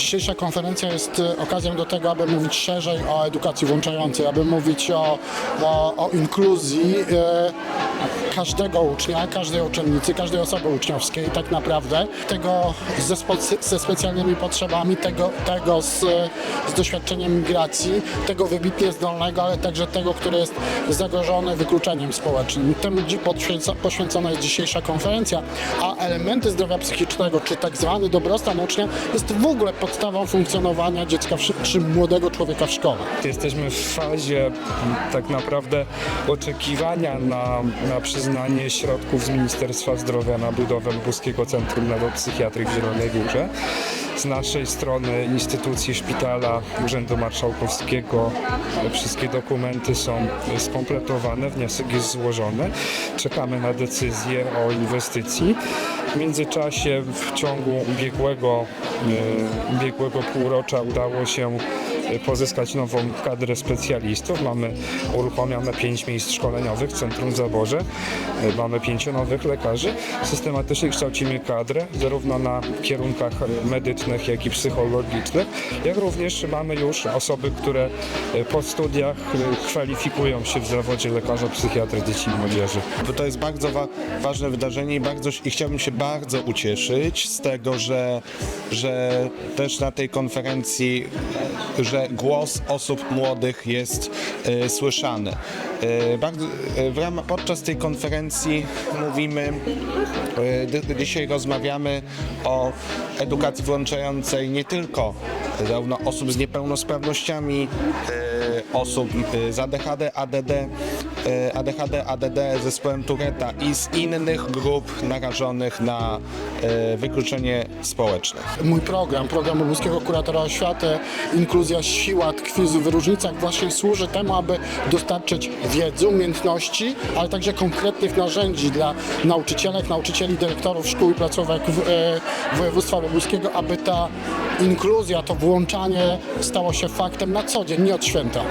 Dzisiejsza konferencja jest e, okazją do tego, aby mówić szerzej o edukacji włączającej, aby mówić o, o, o inkluzji e, każdego ucznia, każdej uczennicy, każdej osoby uczniowskiej tak naprawdę, tego ze, ze specjalnymi potrzebami, tego, tego z, z doświadczeniem migracji, tego wybitnie zdolnego, ale także tego, który jest zagrożony wykluczeniem społecznym. Temu poświęca, poświęcona jest dzisiejsza konferencja, a elementy zdrowia psychicznego, czy tak zwany dobrostan ucznia jest w ogóle podstawą funkcjonowania dziecka czy młodego człowieka w szkole. Jesteśmy w fazie tak naprawdę oczekiwania na, na przyznanie środków z Ministerstwa Zdrowia na budowę Lubuskiego Centrum Neuropsychiatrii w Zielonej Górze. Z naszej strony instytucji szpitala Urzędu Marszałkowskiego wszystkie dokumenty są skompletowane, wniosek jest złożony. Czekamy na decyzję o inwestycji. W międzyczasie w ciągu ubiegłego, e, ubiegłego półrocza udało się pozyskać nową kadrę specjalistów. Mamy uruchomione pięć miejsc szkoleniowych w Centrum Zaborze. E, Mamy pięciu nowych lekarzy. Systematycznie kształcimy kadrę, zarówno na kierunkach medycznych, jak i psychologicznych, jak również mamy już osoby, które e, po studiach e, kwalifikują się w zawodzie lekarza psychiatry dzieci i młodzieży. Bo to jest bardzo wa- ważne wydarzenie i, bardzo, i chciałbym się bardzo ucieszyć z tego, że, że też na tej konferencji, że głos osób młodych jest e, słyszany. E, bardzo, e, w podczas tej konferencji mówimy, dy- dzisiaj rozmawiamy o edukacji włączającej nie tylko zarówno osób z niepełnosprawnościami, e, osób e, z ADHD, ADD, e, ADHD, ADD, zespołem Tureta i z innych grup narażonych na wykluczenie społeczne. Mój program, program Lubuskiego Kuratora Oświaty, Inkluzja Siła tkwi w różnicach właśnie służy temu, aby dostarczyć wiedzy, umiejętności, ale także konkretnych narzędzi dla nauczycielek, nauczycieli, dyrektorów szkół i placówek w, e, województwa lubuskiego, aby ta inkluzja, to włączanie stało się faktem na co dzień, nie od święta.